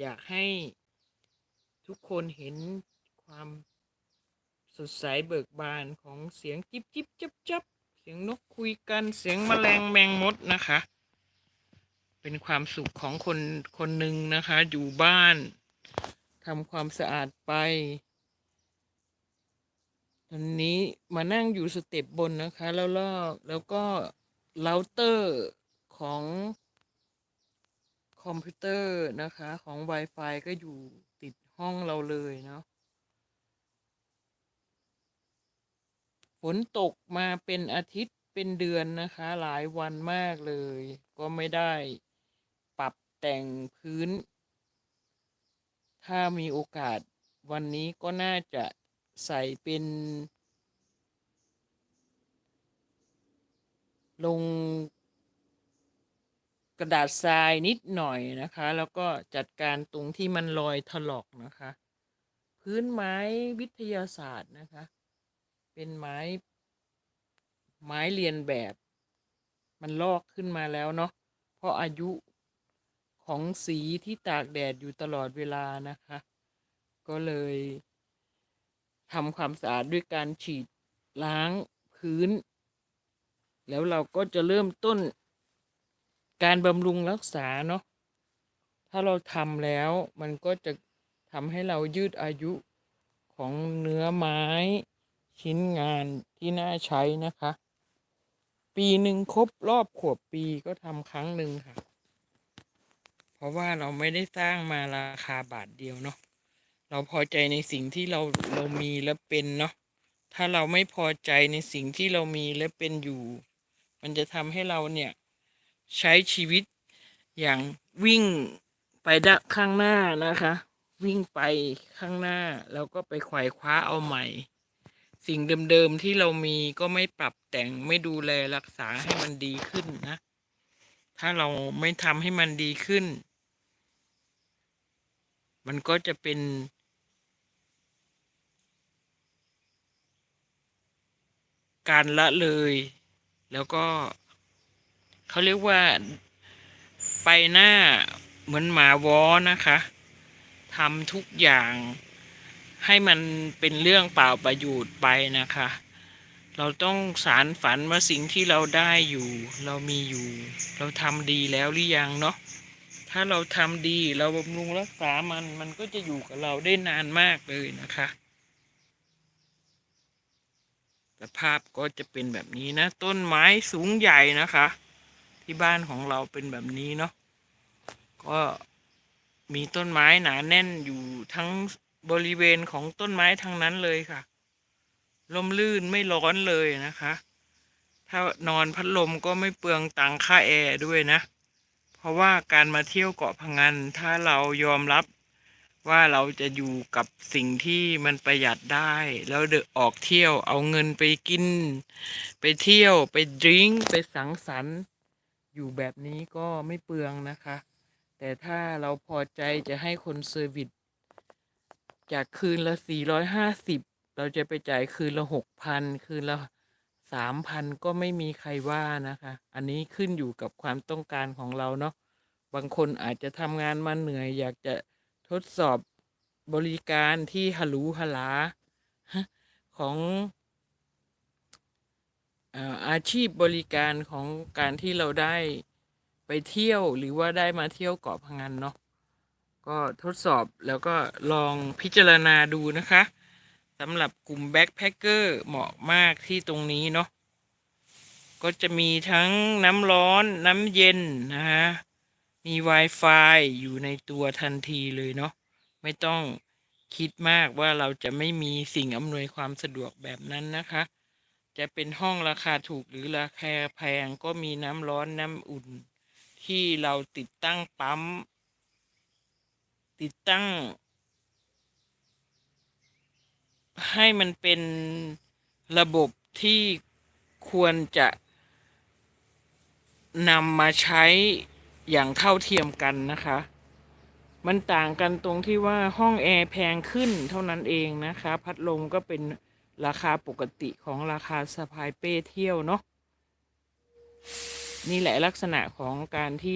อยากให้ทุกคนเห็นความสดใสเบิกบานของเสียงจิบจิบจับจับเสียงนกคุยกันเสียงแมลงแมงมดนะคะ เป็นความสุขของคนคนหนึ่งนะคะ อยู่บ้านทำความสะอาดไปตอนนี้มานั่งอยู่สเต็ปบนนะคะ แล้วลอกแล้วก็เราเตอร์ของ คอมพิวเตอร์นะคะของ Wi-Fi ก็อยู่ติดห้องเราเลยเนาะฝนตกมาเป็นอาทิตย์เป็นเดือนนะคะ หลายวันมากเลย ก็ไม่ได้ปรับแต่งพื้น ถ้ามีโอกาสวันนี้ก็น่าจะใส่เป็น ลง กระดาษทรายนิดหน่อยนะคะ แล้วก็จัดการตรงที่มันรอยถลอกนะคะ พื้นไม้วิทยาศาสตร์นะคะ เป็นไม้ ไม้เรียนแบบ มันลอกขึ้นมาแล้วเนาะเพราะอายุของสีที่ตากแดดอยู่ตลอดเวลานะคะ ก็เลยทำความสะอาดด้วยการฉีดล้างพื้น แล้วเราก็จะเริ่มต้น การบำรุงรักษาเนาะถ้าเราทำแล้วมันก็จะทำให้เรายืดอายุของเนื้อไม้ชิ้นงานที่น่าใช้นะคะ ปีหนึ่งครบรอบขวบปีก็ทำครั้งหนึ่งค่ะ เพราะว่าเราไม่ได้สร้างมาราคาบาทเดียวเนาะเราพอใจในสิ่งที่เราเรามีและเป็นเนาะถ้าเราไม่พอใจในสิ่งที่เรามีและเป็นอยู่ มันจะทำให้เราเนี่ย ใช้ชีวิตอย่างวิ่งไปด้านข้างหน้านะคะ วิ่งไปข้างหน้า แล้วก็ไปไขว่คว้าเอาใหม่ สิ่งเดิมๆที่เรามีก็ไม่ปรับแต่งไม่ดูแลรักษาให้มันดีขึ้นนะ ถ้าเราไม่ทำให้มันดีขึ้น มันก็จะเป็นการละเลย แล้วก็ เขาเรียกว่าไปหน้าเหมือนหมาวอนะคะทำทุกอย่างให้มันเป็นเรื่องเปล่าประโยชน์ไปนะคะ เราต้องสารฝันว่าสิ่งที่เราได้อยู่ เรามีอยู่ เราทำดีแล้วหรือยังเนาะถ้าเราทำดีเราบำรุงรักษามันมันก็จะอยู่กับเราได้นานมากเลยนะคะสภาพก็จะเป็นแบบนี้นะ ต้นไม้สูงใหญ่นะคะ ที่บ้านของเราเป็นแบบนี้เนาะก็มีต้นไม้หนาแน่นอยู่ทั้งบริเวณของต้นไม้ทั้งนั้นเลยค่ะลมลื่นไม่ร้อนเลยนะคะ ถ้านอนพัดลมก็ไม่เปลืองตังค่าแอร์ด้วยนะ เพราะว่าการมาเที่ยวเกาะพังงนถ้าเรายอมรับว่าเราจะอยู่กับสิ่งที่มันประหยัดได้ แล้วเดออกเที่ยวเอาเงินไปกิน ไปเที่ยวไปดริงก์ไปสังสรรค์ อยู่แบบนี้ก็ไม่เปลืองนะคะ แต่ถ้าเราพอใจจะให้คนเซอร์วิสจากคืนละ 450 เราจะไปจ่ายคืนละ 6,000 คืนละ3,000 ก็ไม่มีใครว่านะคะ อันนี้ขึ้นอยู่กับความต้องการของเราเนาะ บางคนอาจจะทำงานมาเหนื่อย อยากจะทดสอบบริการที่ฮารูฮลาของ อาชีพบริการของการที่เราได้ไปเที่ยวหรือว่าได้มาเที่ยวเกาะพังงานเนาะก็ทดสอบแล้วก็ลองพิจารณาดูนะคะสำหรับกลุ่มแบ็คแพคเกอร์เหมาะมากที่ตรงนี้เนาะก็จะมีทั้งน้ำร้อนน้ำเย็นนะฮะมี Wi-Fi อยู่ในตัวทันทีเลยเนาะไม่ต้องคิดมากว่าเราจะไม่มีสิ่งอำนวยความสะดวกแบบนั้นนะคะ จะเป็นห้องราคาถูกหรือราคาแพงก็มีน้ำร้อนน้ำอุ่น ที่เราติดตั้งปั๊ม ติดตั้ง ให้มันเป็นระบบที่ควรจะนำมาใช้อย่างเท่าเทียมกันนะคะ มันต่างกันตรงที่ว่าห้องแอร์แพงขึ้นเท่านั้นเองนะคะ พัดลมก็เป็น ราคาปกติของราคาสะพายเป้เที่ยวเนาะนี่แหละลักษณะของการที่